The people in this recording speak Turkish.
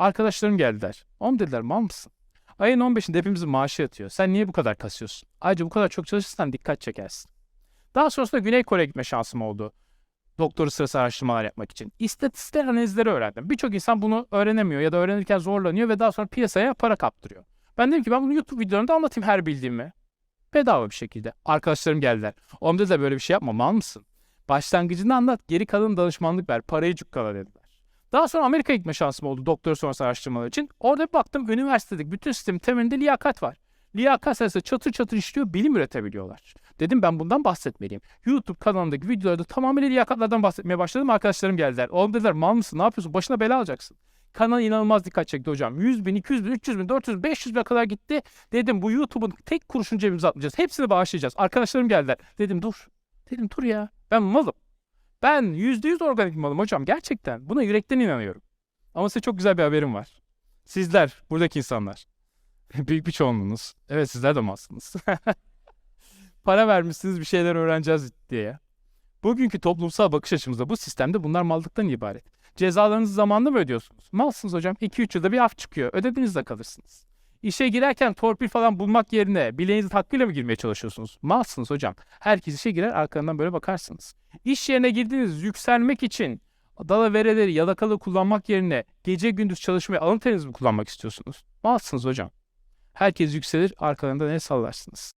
Arkadaşlarım geldiler. Oğlum dediler mal mısın? Ayın 15'inde hepimizin maaşı yatıyor. Sen niye bu kadar kasıyorsun? Ayrıca bu kadar çok çalışırsan dikkat çekersin. Daha sonrasında Güney Kore'ye gitme şansım oldu. Doktoru sırası araştırmalar yapmak için. İstatistik analizleri öğrendim. Birçok insan bunu öğrenemiyor ya da öğrenirken zorlanıyor ve daha sonra piyasaya para kaptırıyor. Ben dedim ki ben bunu YouTube videolarında anlatayım her bildiğimi. Bedava bir şekilde. Arkadaşlarım geldiler. Oğlum dediler böyle bir şey yapma mal mısın? Başlangıcını anlat geri kalan danışmanlık ver. Parayı cukkala dediler. Daha sonra Amerika'ya gitme şansım oldu doktor sonrası araştırmalar için. Orada bir baktım üniversitedeki bütün sistemin temelinde liyakat var. Liyakat sayesinde çatır çatır işliyor, bilim üretebiliyorlar. Dedim ben bundan bahsetmeliyim. YouTube kanalındaki videolarda tamamıyla liyakatlardan bahsetmeye başladım. Arkadaşlarım geldiler. Oğlum dediler mal mısın ne yapıyorsun başına bela alacaksın. Kanal inanılmaz dikkat çekti hocam. 100 bin, 200 bin, 300 bin, 400 bin, 500 bine kadar gitti. Dedim bu YouTube'un tek kuruşunu cebimize atmayacağız. Hepsini bağışlayacağız. Arkadaşlarım geldiler. Dedim dur. Dedim dur ya. Ben malım. Ben %100 organik malım hocam. Gerçekten. Buna yürekten inanıyorum. Ama size çok güzel bir haberim var. Sizler, buradaki insanlar. Büyük bir çoğunluğunuz. Evet sizler de malsınız. Para vermişsiniz bir şeyler öğreneceğiz diye. Bugünkü toplumsal bakış açımızda bu sistemde bunlar mallıktan ibaret. Cezalarınızı zamanında mı ödüyorsunuz? Malsınız hocam. 2-3 yılda bir af çıkıyor. Ödediğinizde kalırsınız. İşe girerken torpil falan bulmak yerine bileğinizi hakkıyla mı girmeye çalışıyorsunuz? Malsınız hocam. Herkes işe girer arkandan böyle bakarsınız. İş yerine girdiğiniz yükselmek için dalavereleri yalakalı kullanmak yerine gece gündüz çalışmayı alın terinizi mi kullanmak istiyorsunuz? Malsınız hocam. Herkes yükselir arkalarında ne sallarsınız?